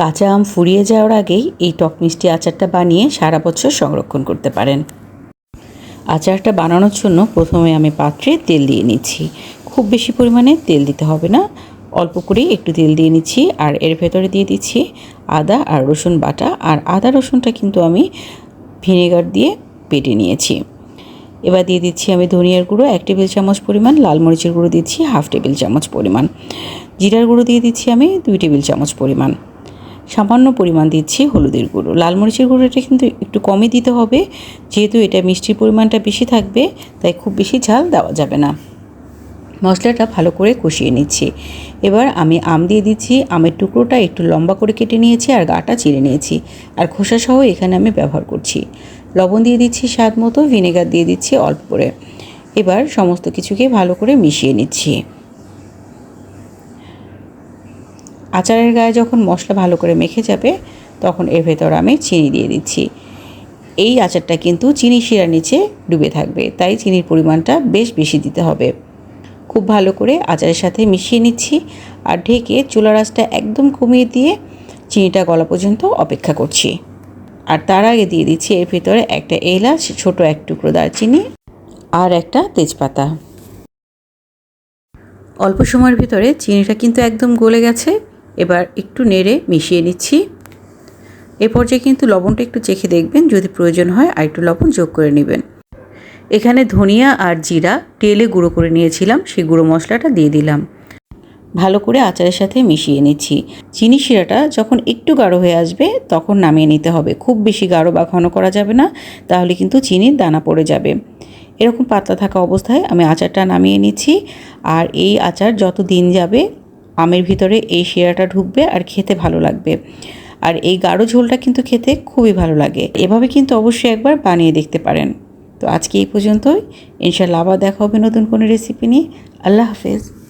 কাঁচা আম ফুরিয়ে যাওয়ার আগেই এই টক মিষ্টি আচারটা বানিয়ে সারা বছর সংরক্ষণ করতে পারেন। আচারটা বানানোর জন্য প্রথমে আমি পাত্রে তেল দিয়ে নিচ্ছি। খুব বেশি পরিমাণে তেল দিতে হবে না। অল্প করেই একটু তেল দিয়ে নিচ্ছি আর এর ভেতরে দিয়ে দিচ্ছি আদা আর রসুন বাটা আর আদা রসুনটা কিন্তু আমি ভিনেগার দিয়ে বেটে নিয়েছি। এবার দিয়ে দিচ্ছি আমি ধনিয়ার গুঁড়ো এক টেবিল চামচ পরিমাণ, লাল মরিচের গুঁড়ো দিচ্ছি হাফ টেবিল চামচ পরিমাণ। জিরার গুঁড়ো দিয়ে দিচ্ছি আমি দুই টেবিল চামচ পরিমাণ। সামান্য পরিমাণ দিচ্ছি হলুদের গুঁড়ো। লাল মরিচের গুঁড়োটা কিন্তু একটু কমই দিতে হবে, যেহেতু এটা মিষ্টির পরিমাণটা বেশি থাকবে, তাই খুব বেশি ঝাল দেওয়া যাবে না। মশলাটা ভালো করে কষিয়ে নিচ্ছি। এবার আমি আম দিয়ে দিচ্ছি, আমের টুকরোটা একটু লম্বা করে কেটে নিয়েছি আর গাটা চিড়ে নিয়েছি। আর খোসা সহ এখানে আমি ব্যবহার করছি। লবণ দিয়ে দিচ্ছি স্বাদ মতো, ভিনেগার দিয়ে দিচ্ছি অল্প করে। এবার সমস্ত কিছুকে ভালো করে মিশিয়ে নিচ্ছি। আচারের গায়ে যখন মশলা ভালো করে মেখে যাবে, তখন এর ভেতর আমি চিনি দিয়ে দিচ্ছি। এই আচারটা কিন্তু চিনি শিরার নিচে ডুবে থাকবে, তাই চিনির পরিমাণটা বেশ বেশি দিতে হবে। খুব ভালো করে আচারের সাথে মিশিয়ে নিচ্ছি আর ঢেকে চুলা রাসটা একদম কমিয়ে দিয়ে চিনিটা গলা পর্যন্ত অপেক্ষা করছি। আর তার আগে দিয়ে দিচ্ছি এর ভিতরে একটা এলাচ, ছোট এক টুকরো দারচিনি আর একটা তেজপাতা। অল্প সময়ের ভিতরে চিনিটা কিন্তু একদম গলে গেছে। এবার একটু নেড়ে মিশিয়ে নিচ্ছি। এ পর্যায়ে কিন্তু লবণটা একটু চেখে দেখবেন, যদি প্রয়োজন হয় আর একটু লবণ যোগ করে নেবেন। এখানে ধনিয়া আর জিরা তেলে গুঁড়ো করে নিয়েছিলাম, সেই গুঁড়ো মশলাটা দিয়ে দিলাম। ভালো করে আচারের সাথে মিশিয়ে নিচ্ছি। চিনি শিরাটা যখন একটু গাঢ় হয়ে আসবে, তখন নামিয়ে নিতে হবে। খুব বেশি গাঢ় বা ঘন করা যাবে না, তাহলে কিন্তু চিনির দানা পড়ে যাবে। এরকম পাতলা থাকা অবস্থায় আমি আচারটা নামিয়ে নিচ্ছি। আর এই আচার যত দিন যাবে আমের ভিতরে এই শিরাটা ঢুকবে আর খেতে ভালো লাগবে। আর এই গাঢ় ঝোলটা কিন্তু খেতে খুবই ভালো লাগে। এভাবে কিন্তু অবশ্যই একবার বানিয়ে দেখতে পারেন। তো আজকে এই পর্যন্তই। ইনশাল্লাহ আবার দেখা হবে নতুন কোনো রেসিপি নিয়ে। আল্লাহ হাফেজ।